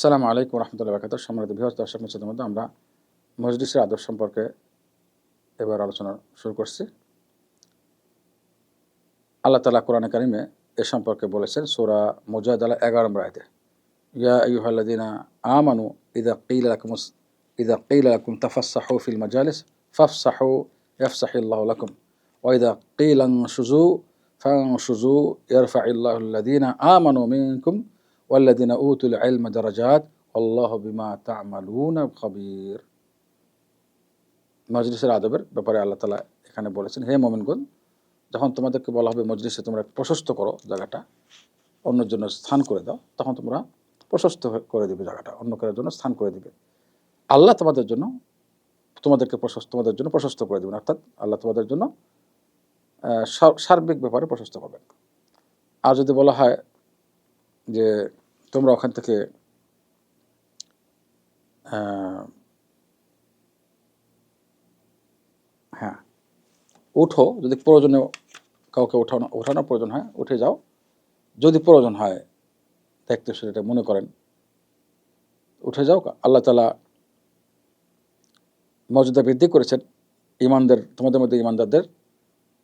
আসসালামু আলাইকুম রহমতুল্লাহ বাকাত সম্মানিত বিহার দর্শক মিশ্রের মধ্যে আমরা মজলিসের আদর্শ সম্পর্কে এবার আলোচনা শুরু করছি। আল্লাহ তালা কোরআন কারিমে এ সম্পর্কে বলেছেন, সোরা মুজাহিদ আল্লাহ এগারো আয়তে, ইয়া আইয়ুহাল্লাদিনা আমানু ইদা কিল লাকুম ইদা কিল লাকুম তাফাসসাহু ফিল মাজালিস ফাফসাহু ইয়াফসাহিল্লাহু লাকুম ওয়াইদা কিল আনশুজু ফানশুজু ইয়ারফাইল্লাহু আল্লাযীনা আমানু মিনকুম ওয়াল্লাদিনা উতুল আলম দারাজাত আল্লাহ বিমা তামালুন খবির মজলিসের আদবের ব্যাপারে আল্লাহ তালা এখানে বলেছেন, হে মোমিনগঞ্জ যখন তোমাদেরকে বলা হবে মজলিসে তোমরা প্রশস্ত করো জায়গাটা, অন্যের জন্য স্থান করে দাও, তখন তোমরা প্রশস্ত করে দেবে জায়গাটা অন্য কারোর জন্য স্থান করে দেবে। আল্লাহ তোমাদের জন্য তোমাদেরকে প্রশস্ত, তোমাদের জন্য প্রশস্ত করে দেবেন। অর্থাৎ আল্লাহ তোমাদের জন্য সার্বিক ব্যাপারে প্রশস্ত করবেন। আর যদি বলা হয় যে তোমরা ওখান থেকে হ্যাঁ উঠো। যদি প্রয়োজনে কাউকে ওঠানো, ওঠানোর প্রয়োজন হয়, উঠে যাও। যদি প্রয়োজন হয়, দেখতে সেটা মনে করেন। উঠে যাও। আল্লাহ তালা মর্যাদা বৃদ্ধি করেছেন। ইমানদের তোমাদের মধ্যে ইমানদারদের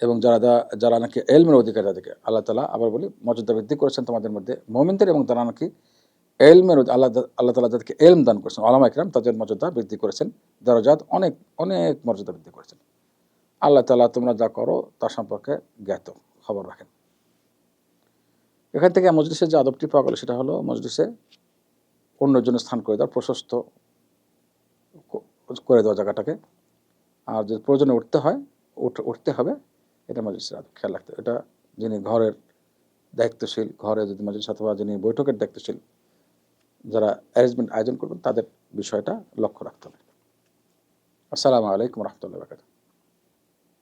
এবং যারা যারা নাকি এলমের অধিকার তাদেরকে আল্লাহ তালা আবার বলি মর্যাদা বৃদ্ধি করেছেন তোমাদের মধ্যে। মোমিনদের এবং তারা নাকি এলমের আল্লাহ আল্লাহ তালা যাদেরকে এলম দান করেছেন আলামা ইকরাম তাদের মর্যাদা বৃদ্ধি করেছেন, দরজাত অনেক অনেক মর্যাদা বৃদ্ধি করেছেন। আল্লাহ তালা তোমরা যা করো তার সম্পর্কে জ্ঞাত, খবর রাখেন। এখান থেকে মজলিসের যে আদবটি পাওয়া গেল সেটা হলো মজলিসে অন্যের জন্য স্থান করে দেওয়া, প্রশস্ত করে দেওয়া জায়গাটাকে। আর যদি প্রয়োজনে উঠতে হয়, উঠ- উঠতে হবে। এটা ম্যাজিস্ট্রেট খেয়াল রাখতে। এটা যিনি ঘরের দায়িত্বশীল, ঘরে যদি ম্যাজিস্ট্রেট অথবা যিনি বৈঠকের দায়িত্বশীল, যারা অ্যারেঞ্জমেন্ট আয়োজন করবেন, তাদের বিষয়টা লক্ষ্য রাখতে হবে আসসালামু আলাইকুম রহমতুল্লাহ বাকাত